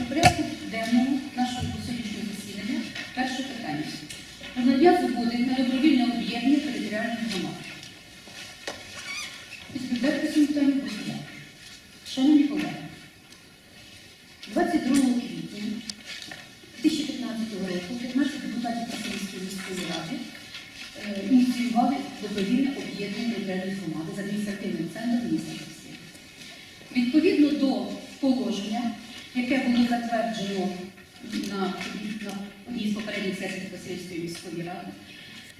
У порядку денному нашого сьогоднішнього засідання перше питання. Надання згоди на добровільне об'єднання територіальних громад. Шановні колеги, 22 квітня 2015 року 15 депутатів Київської міської ради е, ініціювали добровільне об'єднання територіальної громади з адміністративним центром міста Києва. Відповідно до положення, яке було затверджено на, одній з попередніх сесій Васильівської міської ради,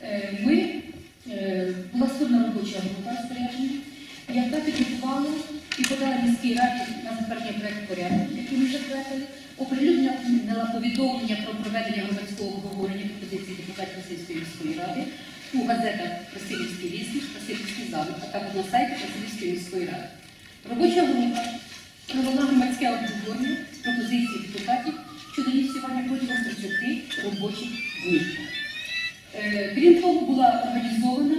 е, ми е, була створена робоча група розпорядження, яка підготувала і подала міській раді на затвердження проєкту порядку, який ми затвердили, оприлюднила повідомлення про проведення громадського обговорення пропозицій депутатів Васильівської міської ради у газетах Васильівський вісник, Васильівський завод, а також на сайті Васильівської міської ради. Робоча група провела громадське обговорення з пропозицій депутатів щодо ініціювання протягом 30 робочих днів. Е, Крім того, була організована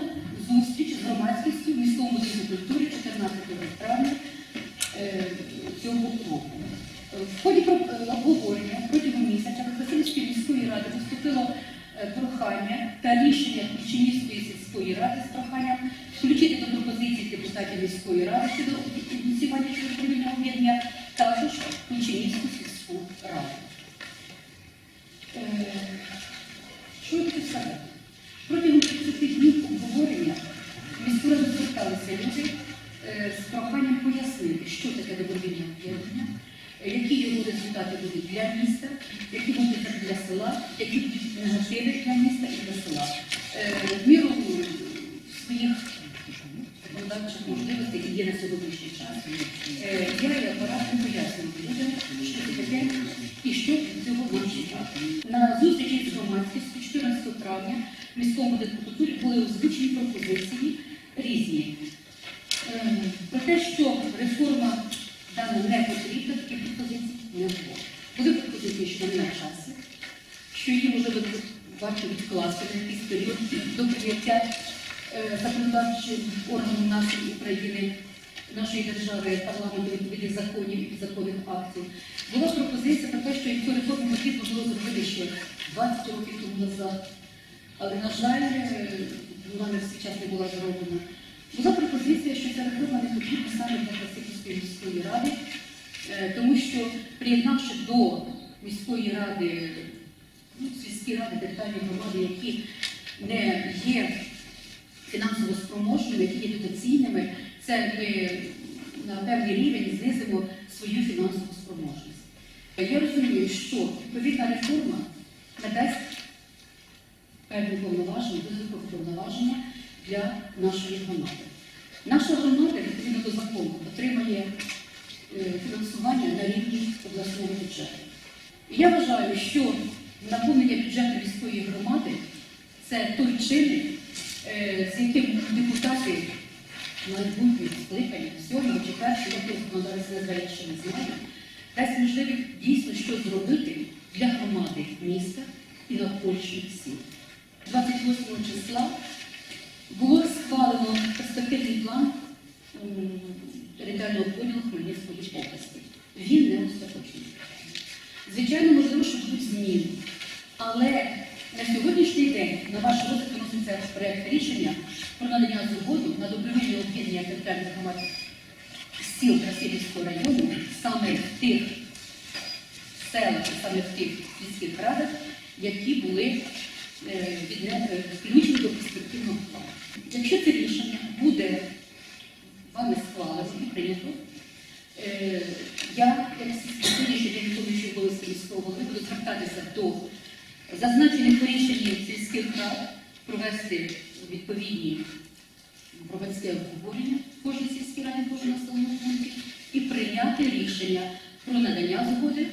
Я хочу? Протягом 30 днів обговорення міську зверталися люди е, з проханням пояснити, що таке добровільне об'єднання, е, які його результати будуть для міста, які будуть для села, які будуть негативи для міста і для села. Е, В міру своїх законодавчих можливостей, які є на сьогоднішній час, е, я і апарат не пояснювати людям, що це таке і що цього нам чекати. Е, законодавчим нашої України, нашої держави, парламенту відповідних законів і підзаконних актів. Була пропозиція про те, що цю реформу потрібно було зробити ще 20 років тому назад. Але, на жаль, е, вона не всі час не була зроблена. Була пропозиція, що ця реформа не потрібна саме для Красивської міської ради, е, тому що приєднавши до міської ради, ну, сільські ради, територіальні громади, які не є фінансово спроможними, які є дотаційними, це ми на певний рівень знизимо свою фінансову спроможність. Я розумію, що відповідна реформа надасть певні повноваження, додаткові повноваження для нашої громади. Наша громада, відповідно до закону, отримає е, фінансування на рівні обласного бюджету. І я вважаю, що наповнення бюджету міської громади це той чинник, з яким депутати майбутніх скликань, сьомого чи першого, якого законодавець назває, що не знаю, дасть можливість дійсно щось зробити для громади міста і навколишніх сіл. 28 числа було схвалено перспективний план територіального поділу Хмельницької області. Він не остаточний. Звичайно, можливо, що будуть зміни. Але на сьогоднішній день на ваш розгляд виноситься проєкт рішення про надання згоду на добровільне об'єднання територіальних громад сіл Красилівського району саме в тих селах, саме в тих сільських радах, які були е, е, включені до перспективного плану. Якщо це рішення буде вами схвалено і прийнято, е, я, як сьогоднішній виконуючий обов'язки міського голови, буду звертатися до зазначених у сільських рад провести відповідні громадське обговорення в кожній сільській раді, в кожному пункті і прийняти рішення про надання згоди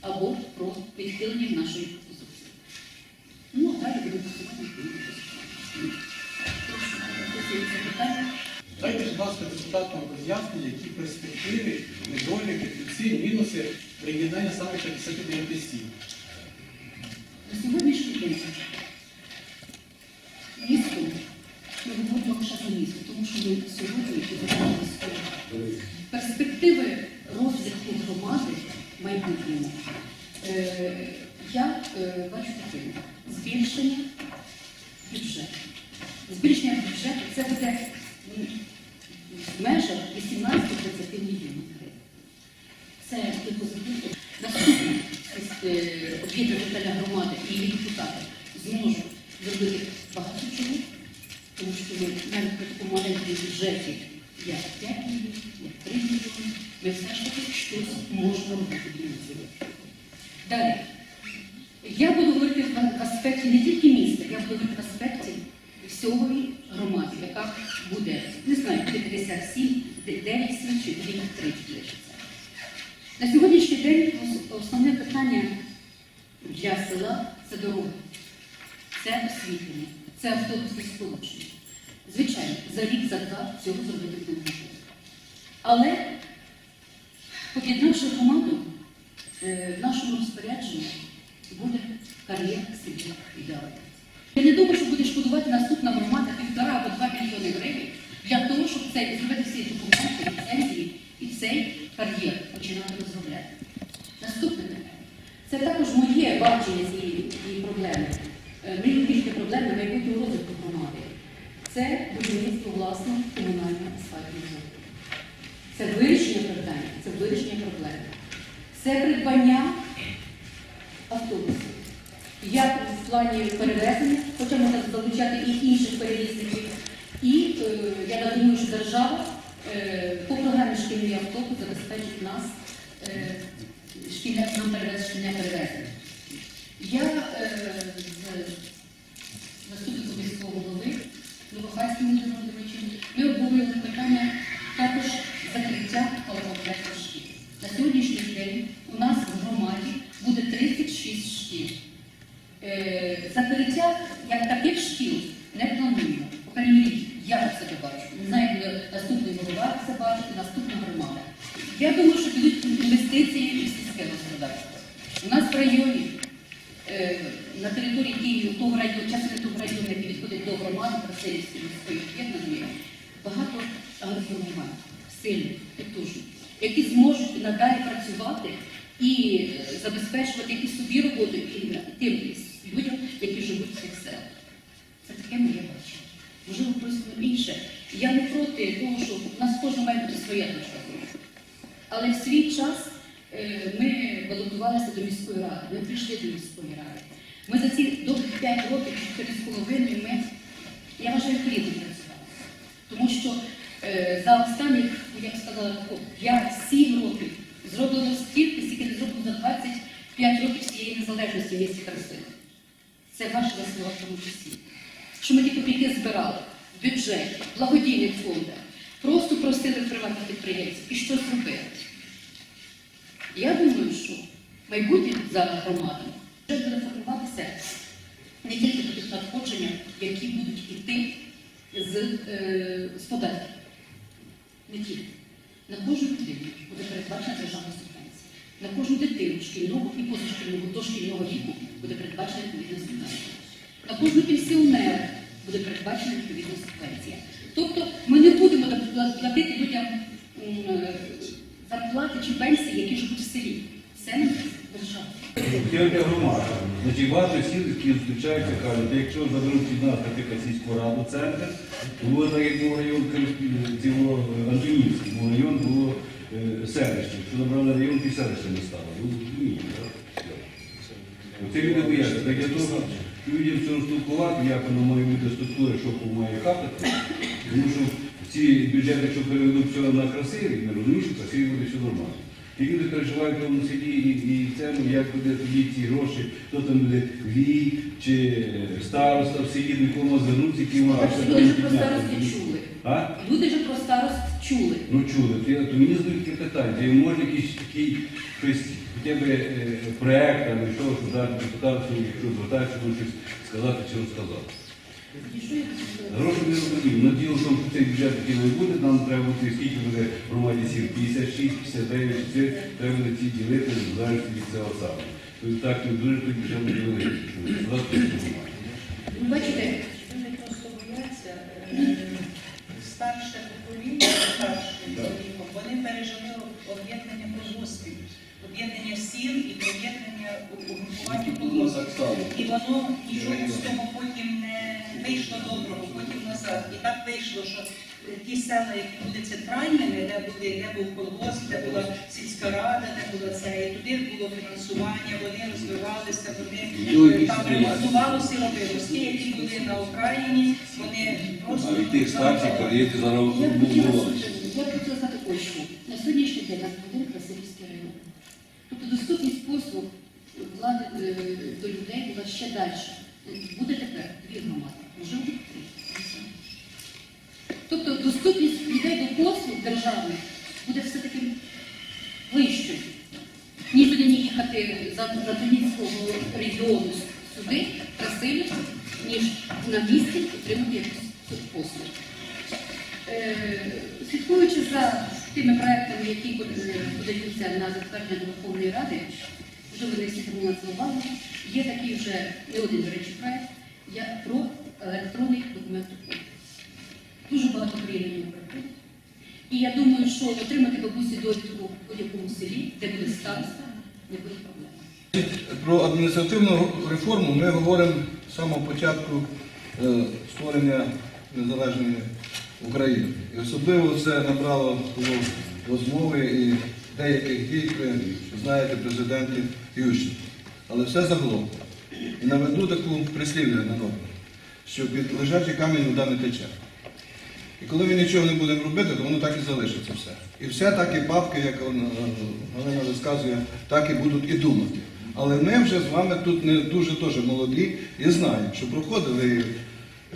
або про відхилення нашої пропозиції. Ну, а далі буде голосування. Прошу, пропозиції, запитання. Дайте, будь ласка, депутатам роз'яснення, які перспективи, недоліки, плюси, мінуси приєднання саме 59 сіл. На сьогоднішній день місто ми говоримо лише за місто, тому що ми сьогодні. Перспективи розвитку громади в майбутньому збільшення бюджету це буде м, в межах 18-20 мільйонів гривень. Це типу закупки. Наступне е, об'єднання жителя громади і її зможуть зробити багато чого, тому що ми навіть при такому маленькому бюджеті, як 5 мільйонів, як 3 мільйони, ми все ж таки щось можемо робити. Далі. Я буду говорити в аспекті не тільки міста, я буду говорити в аспекті всього громади, яка буде, не знаю, 57, 9 чи 2 3 лишиться. На сьогоднішній день основне питання для села це дороги, це освітлення, це автобусне сполучення. Звичайно, за рік, за два цього зробити не можна. Але об'єднавши громаду, е, в нашому розпорядженні буде кар'єр сидіти ідеально. Я не думаю, що буде шкодувати наступна громада півтора або два мільйони гривень для того, щоб цей зробити всі документи, ліцензії і цей кар'єр починати розробляти. Наступне питання. Це також моє бачення цієї проблеми. Це будівництво власного комунального асфальтного заводу. Це вирішення питання, це вирішення проблеми. Це придбання автобусів. Як в плані перевезення, хоча можна залучати і інших перевізників. І е, я думаю, що держава е, по програмі шкільний автобус забезпечить нас е, шкільне перевезення перевезення. Агроформувань, сильних, потужних, які зможуть надалі працювати і е, забезпечувати і собі роботу, і тим людям, які живуть в цих селах. Це таке моє бачення. Можливо, просто інше. Я не проти того, що у нас кожен має бути своя точка. Але в свій час е, ми балотувалися до міської ради, ми прийшли до міської ради. Ми за ці довгих 5 років, 4,5 ми, я вважаю, плідно працювали. Тому що за останніх, ну, я б сказала, тако, 5-7 років зроблено стільки, скільки не зроблено за 25 років цієї незалежності в місті Красило. Це ваші слова в тому числі. Що ми ті копійки збирали в благодійних фондах, просто просили приватних підприємців і щось робили. Я думаю, що майбутнє за громадою вже буде формуватися не тільки до тих надходження, які будуть йти з, е, з податків. Не тільки. На кожну людину буде передбачена державна субвенція. На кожну дитину шкільного і позашкільного дошкільного віку буде передбачена відповідна субвенція. На кожну пенсіонера буде передбачена відповідна субвенція. Тобто ми не будемо платити людям е, зарплати чи пенсії, які живуть в селі. Це не держава. Значить, багато сіл, які зустрічаються, кажуть, якщо заберуть від нас, наприклад, сільську раду, центр, було так, як був район цього е, Антонівський, був район було е, селище. Якщо забрали район, і селище не стало. Ну, розумієте, так? Оце люди бояться. Так для того, людям це розтолкувати, як воно має бути структура, що має капати. Тому що ці бюджети, якщо переведуть все на красиві, ми розуміємо, що красиві буде все нормально. І люди переживають в тому селі і, і це, ну, як буде тоді ці гроші, хто там буде вій чи е, староста в селі, до кого звернутися, які ще Люди вже про старості чули. А? Люди вже про старост чули. Ну чули, то, то мені задають таке питання, чи може якийсь такий щось, хоча б е, проект, або що, щоб дати депутату, якщо звертається, щоб щось сказати чи розказати. Гроші не розумію. Ну діло що цей бюджет, який не буде, нам треба бути, скільки буде громаді сіл, 56, 59, це треба буде ці ділити, залежно від цього саме. Тобто так, не дуже той бюджет буде великий, бачите, Люди просто бояться е, старше покоління, старше віком, вони пережили об'єднання колгоспів, об'єднання сіл і об'єднання угрупування колгоспів. І воно нічого з того потім не вийшло доброго. Потім назад. І так вийшло, що е, ті села, які були центральними, де були, де був колгосп, де була сільська рада, де було це, і туди було фінансування, вони розвивалися, вони е, там ремонтувалося і робилося. Ті, які були на Україні, вони просто А від тих старших переїдьте зараз Я хотіла було. я б хотіла знати ось що. На сьогоднішній день нас один Красивський район. Тобто доступність послуг влади е, до людей була ще далі. Буде тепер дві громади, можливо. Тобто доступність людей до послуг державних буде все-таки вищою. Ні туди не їхати з Антонівського регіону сюди красиві, ніж на місці отримати якусь послуг. Е, Слідкуючи за тими проектами, які е, подаються на затвердження Верховної Ради, вже вони всі на це увагу, є такий вже не один, до речі, проект я про електронний документ. Дуже багато приємних приходить. І я думаю, що отримати бабусі довідку в будь-якому селі, де буде староста, не буде проблем. Про адміністративну реформу ми говоримо з самого початку е, створення незалежної України. І особливо це набрало розмови і деяких дій при, знаєте, президенті Ющенко. Але все загалом. І наведу таку прислів'я народу, що лежачий камінь вода не тече. І коли ми нічого не будемо робити, то воно так і залишиться все. І все так і бабки, як е, Галина розказує, так і будуть і думати. Але ми вже з вами тут не дуже теж молоді і знаємо, що проходили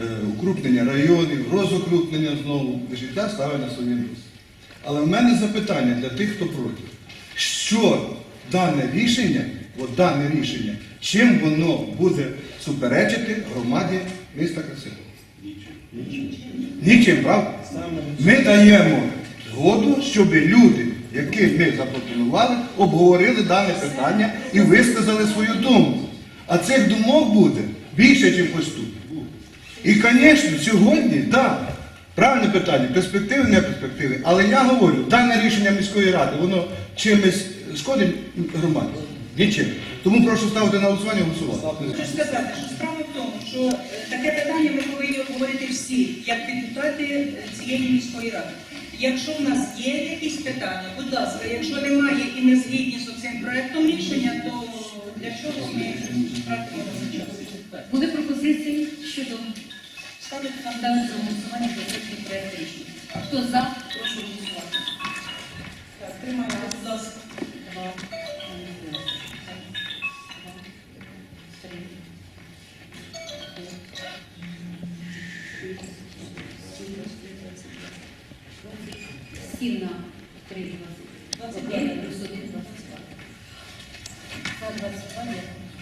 е, укрупнення районів, розукрупнення знову, життя ставить на своє місце. Але в мене запитання для тих, хто проти. Що дане рішення, от дане рішення, чим воно буде суперечити громаді міста Красивого? Нічим, правда? Ми даємо згоду, щоб люди, яких ми запропонували, обговорили дане питання і висказали свою думку. А цих думок буде більше, ніж ось. І, звісно, сьогодні, так, правильне питання, перспективи, не перспективи. Але я говорю, дане рішення міської ради, воно чимось шкодить громаді? Нічим. Тому прошу ставити на голосування голосувати. Хочу сказати, що справа в тому, що е, таке питання ми повинні обговорити всі, як депутати е, цієї міської ради. Якщо в нас є якісь питання, будь ласка, якщо немає і не згідні з цим проектом рішення, то для чого ми час? Були пропозиції щодо Ставити на ставити на голосування за цей проект рішення. Хто за,